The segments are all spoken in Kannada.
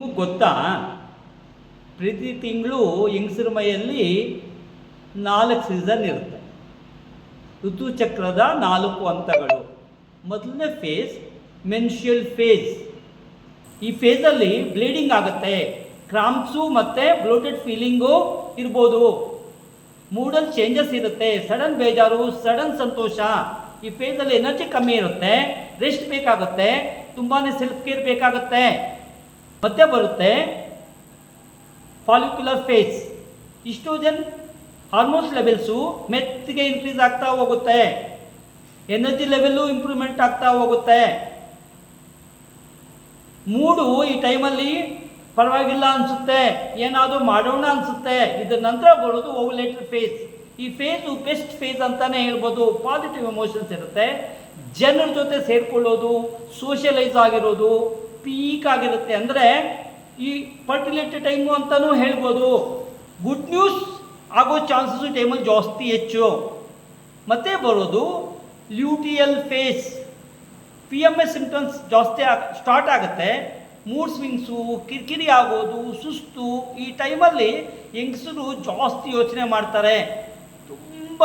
ಗೊತ್ತಾ? ಪ್ರತಿ ತಿಂಗಳು ಹೆಂಗಸರ ಮೈಯಲ್ಲಿ ನಾಲ್ಕು ಸೀಸನ್ ಇರುತ್ತೆ. ಋತುಚಕ್ರದ ನಾಲ್ಕು ಹಂತಗಳು. ಮೊದಲನೇ ಫೇಸ್ ಮೆನ್ಷಿಯಲ್ ಫೇಸ್ ಈ ಫೇಸಲ್ಲಿ ಬ್ಲೀಡಿಂಗ್ ಆಗುತ್ತೆ. ಕ್ರಾಂಪ್ಸು ಮತ್ತು ಬ್ಲೋಟೆಡ್ ಫೀಲಿಂಗು ಇರ್ಬೋದು. ಮೂಡಲ್ಲಿ ಚೇಂಜಸ್ ಇರುತ್ತೆ. ಸಡನ್ ಬೇಜಾರು ಸಡನ್ ಸಂತೋಷ. ಈ ಫೇಸಲ್ಲಿ ಎನರ್ಜಿ ಕಮ್ಮಿ ಇರುತ್ತೆ. ರೆಸ್ಟ್ ಬೇಕಾಗುತ್ತೆ. ತುಂಬಾ ಸೆಲ್ಫ್ ಕೇರ್ ಬೇಕಾಗುತ್ತೆ. ಮತ್ತೆ ಬರುತ್ತೆ. Follicular phase oestrogen hormones levels ಮೆತ್ತಿಗೆ increase ಆಗ್ತಾ ಹೋಗುತ್ತೆ. ಎನರ್ಜಿ ಲೆವೆಲ್ಲು ಇಂಪ್ರೂವ್ಮೆಂಟ್ ಆಗ್ತಾ ಹೋಗುತ್ತೆ. ಮೂಡು ಈ ಟೈಮಲ್ಲಿ ಪರವಾಗಿಲ್ಲ ಅನಿಸುತ್ತೆ. ಏನಾದರೂ ಮಾಡೋಣ ಅನಿಸುತ್ತೆ. ಇದರ ನಂತರ ಬರೋದು ಓವಲೇಟರ್ ಫೇಸ್ ಈ ಫೇಸು ಬೆಸ್ಟ್ ಫೇಸ್ ಅಂತಲೇ ಹೇಳ್ಬೋದು. ಪಾಸಿಟಿವ್ ಎಮೋಷನ್ಸ್ ಇರುತ್ತೆ. ಜನರ ಜೊತೆ ಸೇರಿಕೊಳ್ಳೋದು ಸೋಷಿಯಲೈಸ್ ಆಗಿರೋದು ಪೀಕ್ ಆಗಿರುತ್ತೆ. ಅಂದರೆ ಈ ಫರ್ಟಿಲಿಟಿ ಟೈಮು ಅಂತಲೂ ಹೇಳ್ಬೋದು. ಗುಡ್ ನ್ಯೂಸ್ ಆಗೋ ಚಾನ್ಸಸ್ ಟೈಮಲ್ಲಿ ಜಾಸ್ತಿ ಹೆಚ್ಚು. ಮತ್ತೆ ಬರೋದು luteal phase P M S symptoms ಜಾಸ್ತಿ ಆಗ ಸ್ಟಾರ್ಟ್ ಆಗುತ್ತೆ. ಮೂಡ್ ಸ್ವಿಂಗ್ಸು ಕಿರಿಕಿರಿ ಆಗೋದು, ಸುಸ್ತು, ಈ ಟೈಮಲ್ಲಿ ಹೆಂಗಸರು ಜಾಸ್ತಿ ಯೋಚನೆ ಮಾಡ್ತಾರೆ. ತುಂಬ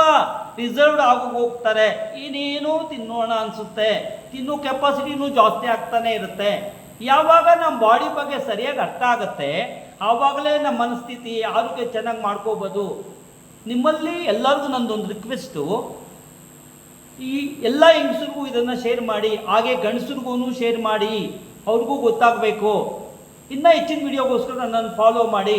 ರಿಸರ್ವ್ಡ್ ಆಗಿ ಹೋಗ್ತಾರೆ. ಏನೇನೋ ತಿನ್ನೋಣ ಅನಿಸುತ್ತೆ. ತಿನ್ನೋ ಕೆಪಾಸಿಟಿನೂ ಜಾಸ್ತಿ ಆಗ್ತಾನೆ ಇರುತ್ತೆ. ಯಾವಾಗ ನಮ್ಮ ಬಾಡಿ ಬಗ್ಗೆ ಸರಿಯಾಗಿ ಅರ್ಥ ಆಗುತ್ತೆ, ಆವಾಗಲೇ ನಮ್ಮ ಮನಸ್ಥಿತಿ ಆರೋಗ್ಯ ಚೆನ್ನಾಗಿ ಮಾಡ್ಕೋಬೋದು. ನಿಮ್ಮಲ್ಲಿ ಎಲ್ಲರಿಗೂ ನಂದೊಂದು ರಿಕ್ವೆಸ್ಟು ಈ ಎಲ್ಲ ಹೆಂಗಸರಿಗೂ ಇದನ್ನು ಶೇರ್ ಮಾಡಿ, ಹಾಗೆ ಗಂಡಸರಿಗೂ ಶೇರ್ ಮಾಡಿ, ಅವ್ರಿಗೂ ಗೊತ್ತಾಗಬೇಕು. ಇನ್ನೂ ಹೆಚ್ಚಿನ ವಿಡಿಯೋಗೋಸ್ಕರ ನನ್ನನ್ನು ಫಾಲೋ ಮಾಡಿ.